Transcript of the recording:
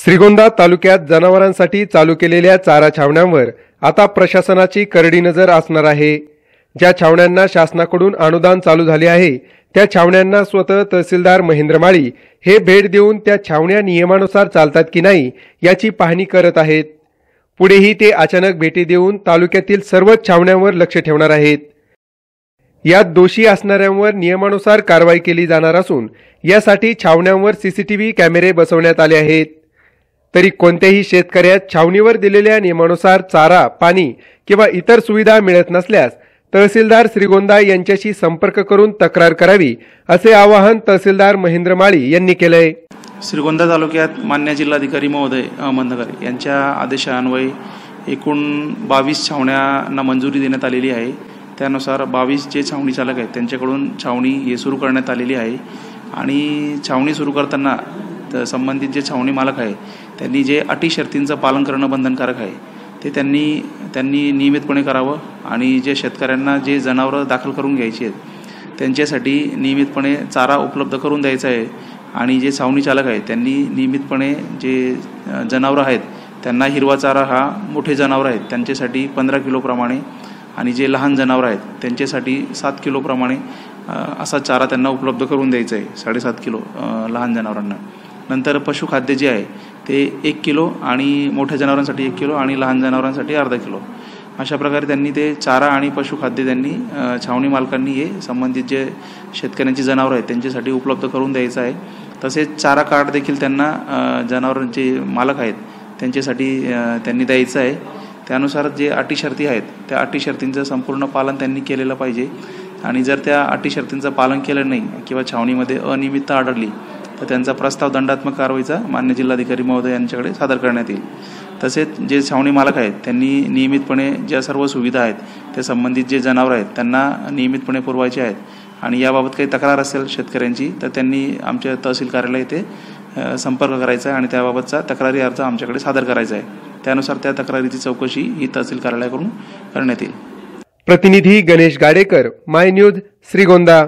श्रीगोंदा तालुक्यात जनावरांसाठी चालू केलेल्या चारा छावण्यांवर आता प्रशासनाची करडी नजर असणार आहे. ज्या छावण्यांना शासनाकडून अनुदान चालू झाले आहे त्या छावण्यांना स्वतः तहसीलदार महेंद्र माळी हे भेट देऊन त्या छावण्या नियमानुसार चालतात की नाही याची पाहणी करत आहेत. पुढेही ते अचानक भेटी देऊन तालुक्यातील सर्वच छावण्यांवर लक्ष ठेवणार आहेत. यात दोषी असणाऱ्यांवर नियमानुसार कारवाई केली जाणार असून यासाठी छावण्यांवर सीसीटीव्ही कॅमेरे बसवण्यात आले आहेत. तरी कोणत्याही शेतकऱ्यास छावणीवर दिलेल्या नियमानुसार चारा पाणी किंवा इतर सुविधा मिळत नसल्यास तहसीलदार श्रीगोंदा यांच्याशी संपर्क करून तक्रार करावी असे आवाहन तहसीलदार महेंद्र माळी यांनी केलंय. श्रीगोंदा तालुक्यात मान्य जिल्हाधिकारी महोदय अहमदनगर यांच्या आदेशान्वये एकूण बावीस छावण्यांना मंजुरी देण्यात आलेली आहे. त्यानुसार बावीस जे छावणी चालक आहेत त्यांच्याकडून छावणी हे सुरू करण्यात आलेली आहे. आणि छावणी सुरू करताना त- संबंधित जे छावणी मालक आहे त्यांनी जे अटी शर्तींचं पालन करणं बंधनकारक आहे ते त्यांनी त्यांनी नियमितपणे करावं आणि जे शेतकऱ्यांना जे जनावरं दाखल करून घ्यायची आहेत त्यांच्यासाठी नियमितपणे चारा उपलब्ध करून द्यायचा आहे आणि जे सावणी चालक आहेत त्यांनी नियमितपणे जे जनावरं आहेत त्यांना हिरवा चारा हा मोठे जनावरं आहेत त्यांच्यासाठी पंधरा किलोप्रमाणे आणि जे लहान जनावरं आहेत त्यांच्यासाठी सात किलोप्रमाणे असा चारा त्यांना उपलब्ध करून द्यायचा आहे साडेसात किलो लहान जनावरांना. नंतर पशुखाद्य जे आहे ते एक किलो आणि मोठ्या जनावरांसाठी एक किलो आणि लहान जनावरांसाठी अर्धा किलो. अशा प्रकारे त्यांनी ते चारा आणि पशुखाद्य त्यांनी छावणी मालकांनी हे संबंधित जे शेतकऱ्यांची जनावरं आहेत त्यांच्यासाठी उपलब्ध करून द्यायचं आहे. तसेच चारा कार्ड देखील त्यांना जनावरांचे मालक आहेत त्यांच्यासाठी त्यांनी द्यायचं आहे. त्यानुसार जे अटी शर्ती आहेत त्या अटी शर्तींचं संपूर्ण पालन त्यांनी केलेलं पाहिजे. आणि जर त्या अटी शर्तींचं पालन केलं नाही किंवा छावणीमध्ये अनियमितता आढळली तर त्यांचा प्रस्ताव दंडात्मक कारवाईचा मान्य जिल्हाधिकारी महोदय यांच्याकडे सादर करण्यात येईल. तसेच जे छावणी मालक आहेत त्यांनी नियमितपणे ज्या सर्व सुविधा आहेत त्या संबंधित जे जनावरं आहेत त्यांना नियमितपणे पुरवायचे आहेत. आणि याबाबत काही तक्रार असेल शेतकऱ्यांची तर त्यांनी आमच्या तहसील कार्यालय येथे संपर्क करायचा आहे आणि त्याबाबतचा तक्रारी अर्ज आमच्याकडे सादर करायचा आहे. त्यानुसार त्या तक्रारीची चौकशी ही तहसील कार्यालयाकडून करण्यात येईल. प्रतिनिधी गणेश गाडेकर माय न्यूज श्रीगोंदा.